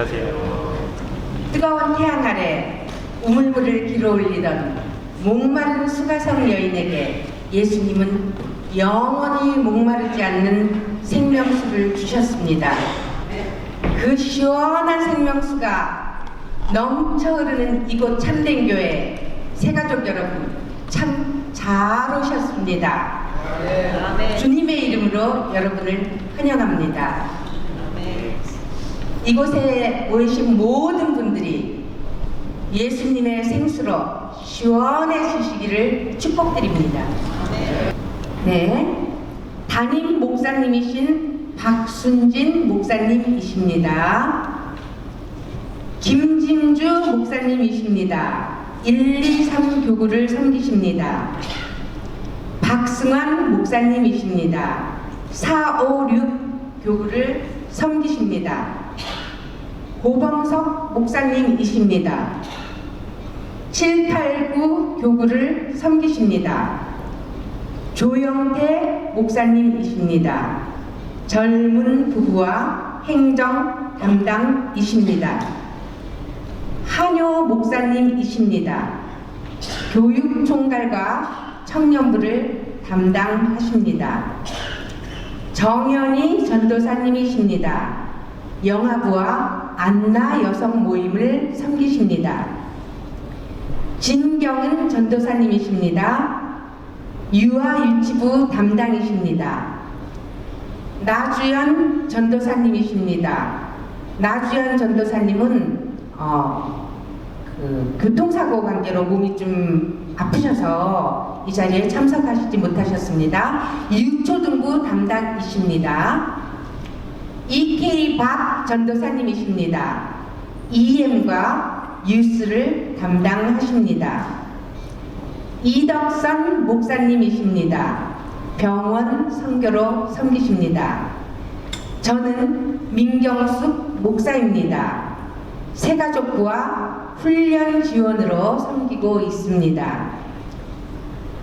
안녕하세요. 뜨거운 태양 아래 우물물을 길어 올리던 목마른 수가성 여인에게 예수님은 영원히 목마르지 않는 생명수를 주셨습니다. 그 시원한 생명수가 넘쳐 흐르는 이곳 참된 교회 새가족 여러분 참 잘 오셨습니다. 주님의 이름으로 여러분을 환영합니다. 이곳에 모이신 모든 분들이 예수님의 생수로 시원해지시기를 축복드립니다. 네. 담임 목사님이신 박순진 목사님이십니다. 김진주 목사님이십니다. 1, 2, 3 교구를 섬기십니다. 박승환 목사님이십니다. 4, 5, 6 교구를 섬기십니다. 고범석 목사님이십니다. 7, 8, 9 교구를 섬기십니다. 조영태 목사님이십니다. 젊은 부부와 행정 담당이십니다. 한효 목사님이십니다. 교육 총괄과 청년부를 담당하십니다. 정연희 전도사님이십니다. 영아부와 안나 여성 모임을 섬기십니다. 진경은 전도사님이십니다. 유아 유치부 담당이십니다. 나주연 전도사님이십니다. 나주연 전도사님은 어, 그 교통사고 관계로 몸이 좀 아프셔서 이 자리에 참석하시지 못하셨습니다. 유초등부 담당이십니다. EK 박 전도사님이십니다. EM과 뉴스를 담당하십니다. 이덕선 목사님이십니다. 병원 선교로 섬기십니다. 저는 민경숙 목사입니다. 새가족부와 훈련 지원으로 섬기고 있습니다.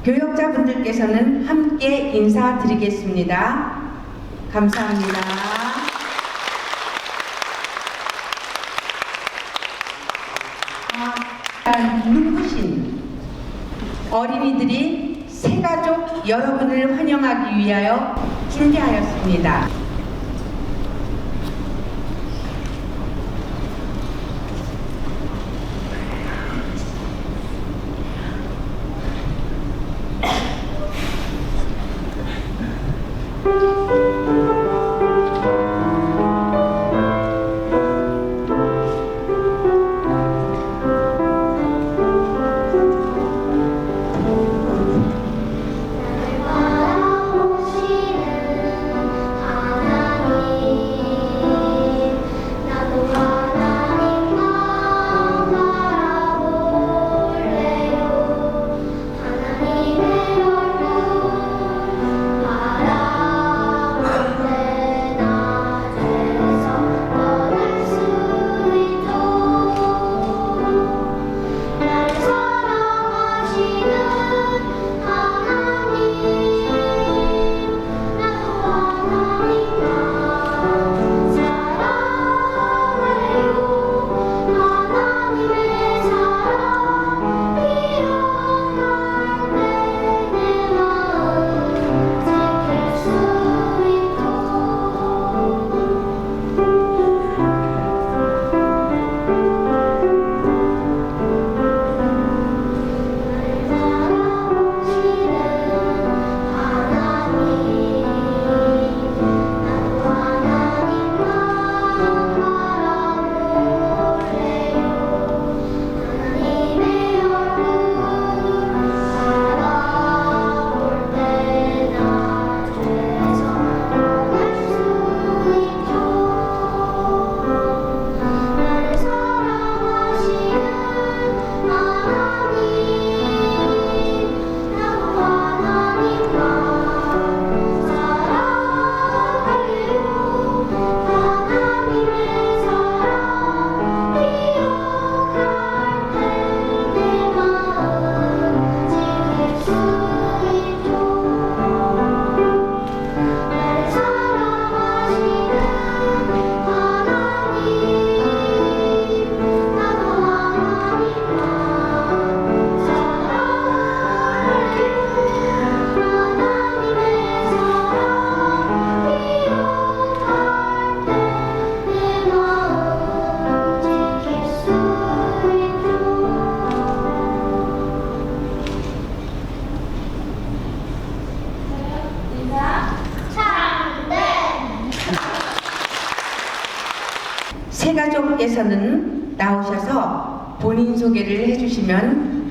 교역자분들께서는 함께 인사드리겠습니다. 감사합니다. 아, 눈부신 어린이들이 새가족 여러분을 환영하기 위하여 준비하였습니다.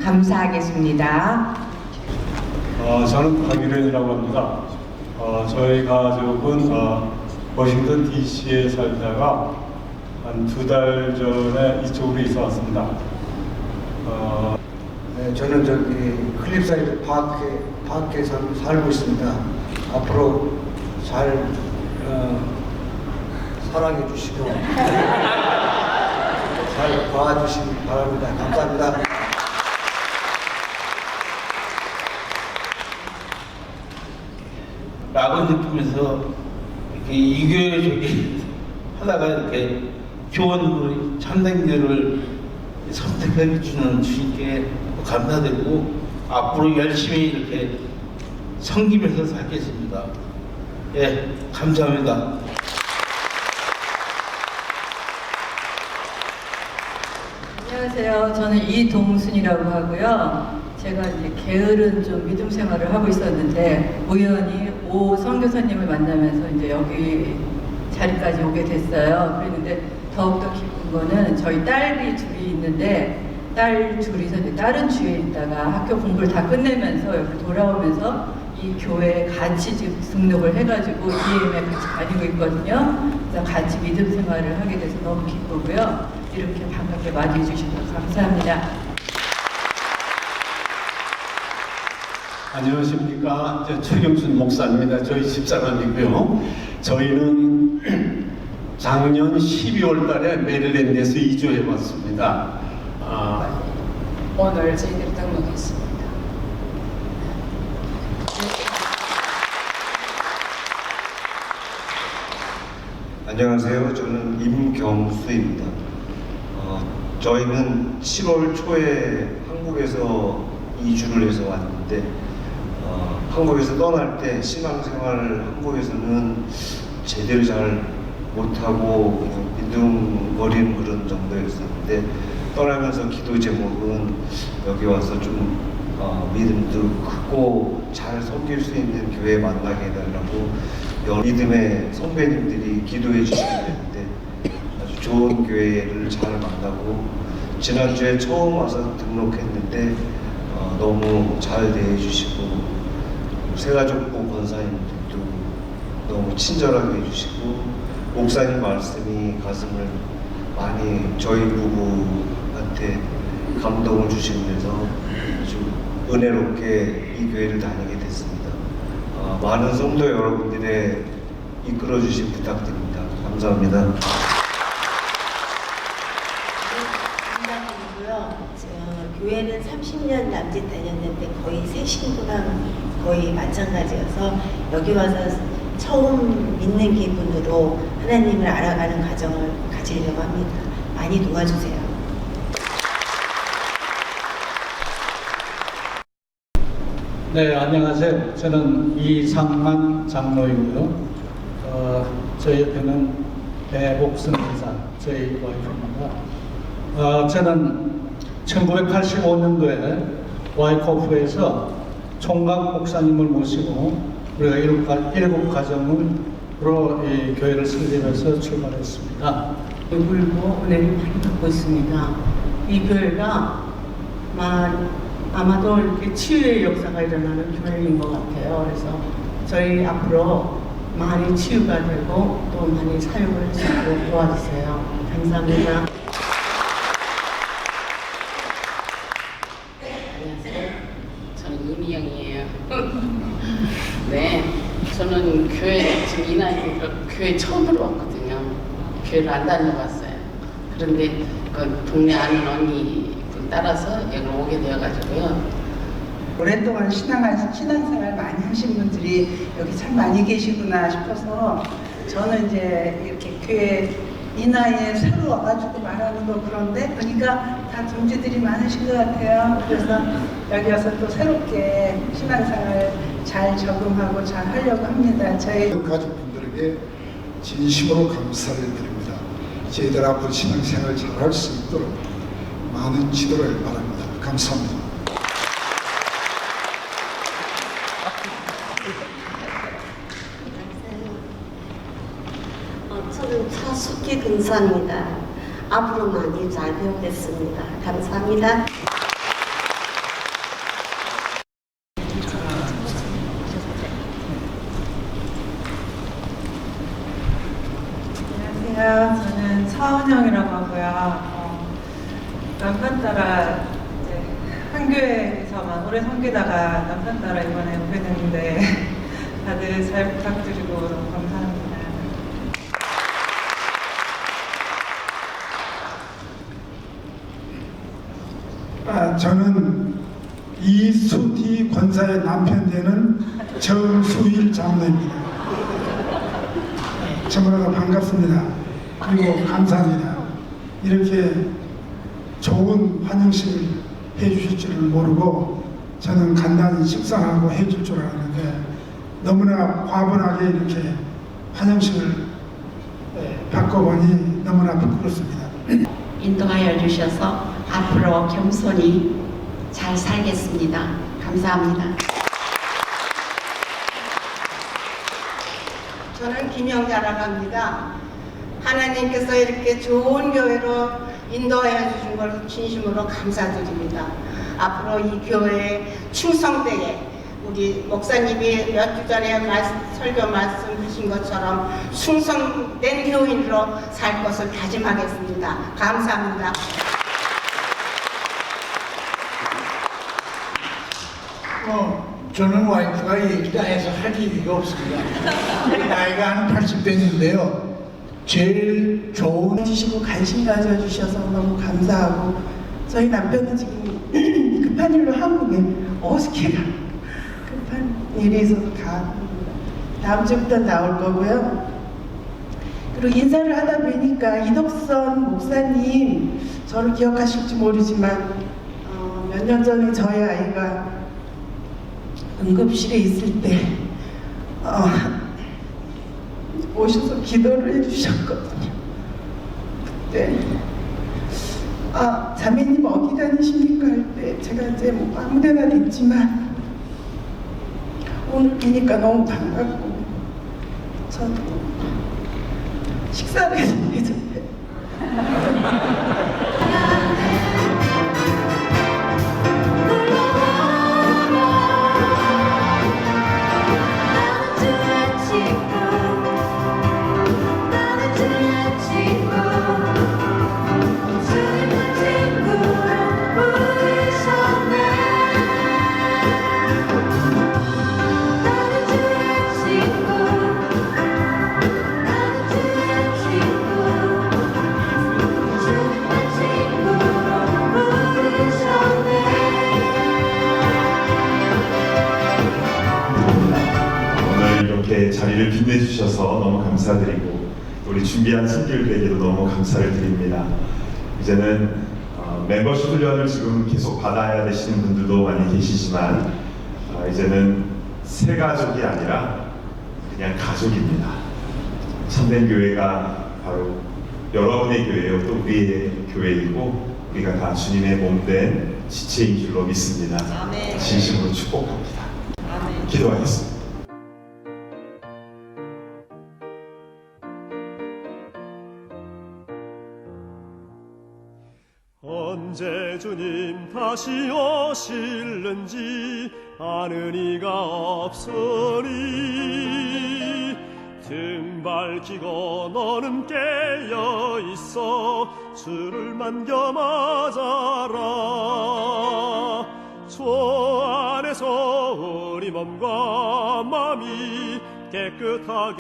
감사하겠습니다. 어, 저는 박유련이라고 합니다. 어, 저희 가족은 어, 워싱턴 DC에 살다가 한 두 달 전에 이쪽으로 이사 왔습니다. 어, 네, 저는 저기 클립사이드 파크에, 파크에 살, 살고 있습니다. 앞으로 잘 어, 사랑해 주시고 잘 봐주시기 바랍니다. 감사합니다. 막은 느낌에서 이렇게 저기 하다가 이렇게 교원으로 참된 교를 선택해 주는 주님께 감사드리고 앞으로 열심히 이렇게 섬기면서 살겠습니다. 예, 감사합니다. 안녕하세요. 저는 이동순이라고 하고요. 제가 이제 게으른 좀 믿음 생활을 하고 있었는데 우연히 오 선교사님을 만나면서 이제 여기 자리까지 오게 됐어요. 그랬는데 더욱더 기쁜 거는 저희 딸이 둘이 있는데 딸 둘이서 이제 다른 주에 있다가 학교 공부를 다 끝내면서 여기 돌아오면서 이 교회에 같이 지금 등록을 해가지고 EM에 같이 다니고 있거든요. 그래서 같이 믿음 생활을 하게 돼서 너무 기쁘고요. 이렇게 반갑게 맞이해 주셔서 감사합니다. 안녕하십니까. 저 최경순 목사입니다. 저희 집사람이고요. 저희는 작년 12월 달에 메릴랜드에서 이주해 왔습니다. 아, 오늘 저희들이 등록했습니다. 안녕하세요. 저는 임경수입니다. 어, 저희는 7월 초에 한국에서 이주를 해서 왔는데 어, 한국에서 떠날 때 신앙 생활을 한국에서는 제대로 잘 못하고 그냥 빈둥거리는 그런 정도였었는데 떠나면서 기도 제목은 여기 와서 좀 어, 믿음도 크고 잘 섬길 수 있는 교회 만나게 해달라고 믿음의 선배님들이 기도해 주시기 때문에 아주 좋은 교회를 잘 만나고 지난주에 처음 와서 등록했는데 어, 너무 잘 대해주시고 새가족부 권사님들도 너무 친절하게 해주시고 목사님 말씀이 가슴을 많이 저희 부부한테 감동을 주시면서 아주 은혜롭게 이 교회를 다니게 됐습니다. 어, 많은 성도 여러분들의 이끌어 주심 부탁드립니다. 감사합니다. 감사드리고요. 저, 교회는 30년 남짓 다녔는데 거의 새 신부랑 거의 마찬가지여서 여기 와서 처음 믿는 기분으로 하나님을 알아가는 과정을 가지려고 합니다. 많이 도와주세요. 네, 안녕하세요. 저는 이상만 장로이고요. 어, 저희 옆에는 배복순 의사, 저희 와이프입니다. 어, 저는 1985년도에 와이코프에서 총각 목사님을 모시고 우리가 일곱, 가, 일곱 가정으로 이 교회를 설립해서 출발했습니다. 물고 은혜를 많이 받고 있습니다. 이 교회가 마- 아마도 이렇게 치유의 역사가 일어나는 교회인 것 같아요. 그래서 저희 앞으로 많이 치유가 되고 또 많이 수 있도록 도와주세요. 감사합니다. 안녕하세요. 저는 이미영이에요. 네, 저는 교회 지금 이 나이 교회 처음으로 왔거든요. 교회를 안 다녀봤어요. 그런데 그 동네 아는 언니 따라서 여기 오게 되어가지고요. 오랫동안 신앙, 신앙생활 많이 하신 분들이 여기 참 많이 계시구나 싶어서 저는 이제 이렇게 교회 이 나이에 새로 와가지고 말하는 거 그런데 보니까 다 동지들이 많으신 것 같아요. 그래서 여기 와서 또 새롭게 신앙생활 잘 적응하고 잘 하려고 합니다. 저희 가족분들에게 진심으로 감사를 드립니다. 저희들 앞으로 신앙생활 잘할 수 있도록 많은 지도를 바랍니다. 감사합니다. 어, 저는 차숙기 근사입니다. 앞으로 많이 잘 배우겠습니다. 감사합니다. 안녕하세요. 저는 차은영이라고 하고요. 어, 남편 따라 이제 한교회에서만 오래 섬기다가 남편 따라 이번에 오게 됐는데 다들 잘 부탁드리고 너무 감사합니다. 아, 저는 이수티 권사의 남편 되는 정수일 장로입니다. 정말로 반갑습니다. 그리고 감사합니다. 이렇게 좋은 환영식을 해주실 줄을 모르고 저는 간단히 식사하고 해줄 줄 알았는데 너무나 과분하게 이렇게 환영식을 예, 바꿔보니 너무나 부끄럽습니다. 인도하여 주셔서 앞으로 겸손히 잘 살겠습니다. 감사합니다. 저는 김영자라고 합니다. 하나님께서 이렇게 좋은 교회로 인도하여 주신 걸 진심으로 감사드립니다. 앞으로 이 교회에 충성되게 우리 목사님이 몇 주 전에 말씀, 설교 말씀 주신 것처럼 충성된 교인으로 살 것을 다짐하겠습니다. 감사합니다. 어, 저는 와이프가 얘기다 해서 할 얘기가 없습니다. 나이가 한 80 됐는데요. 제일 좋은 주시고 관심 가져주셔서 너무 감사하고 저희 남편은 지금 급한 일로 한국에 어저께 가 급한 일이 있어서 가 다음 주부터 나올 거고요. 그리고 인사를 하다 보니까 이덕선 목사님 저를 기억하실지 모르지만 어, 몇 년 전에 저희 아이가 응급실에 있을 때 어, 오셔서 기도를 해주셨거든요. 그때 아 자매님 어디 다니십니까 할 때 제가 이제 뭐 아무데나 됐지만 오늘 뵈니까 너무 반갑고 저도 식사를 해서 오늘 너무 감사를 드립니다. 이제는 어, 멤버십 훈련을 지금 계속 받아야 되시는 분들도 많이 계시지만 어, 이제는 새 가족이 아니라 그냥 가족입니다. 참된 교회가 바로 여러분의 교회요 또 우리의 교회이고 우리가 다 주님의 몸된 지체인 줄로 믿습니다. 진심으로 축복합니다. 기도하겠습니다. 언제 주님 다시 오실는지 아는 이가 없으니. 등 밝히고 너는 깨어 있어 주를 만겨 맞아라. 주 안에서 우리 몸과 마음이 깨끗하게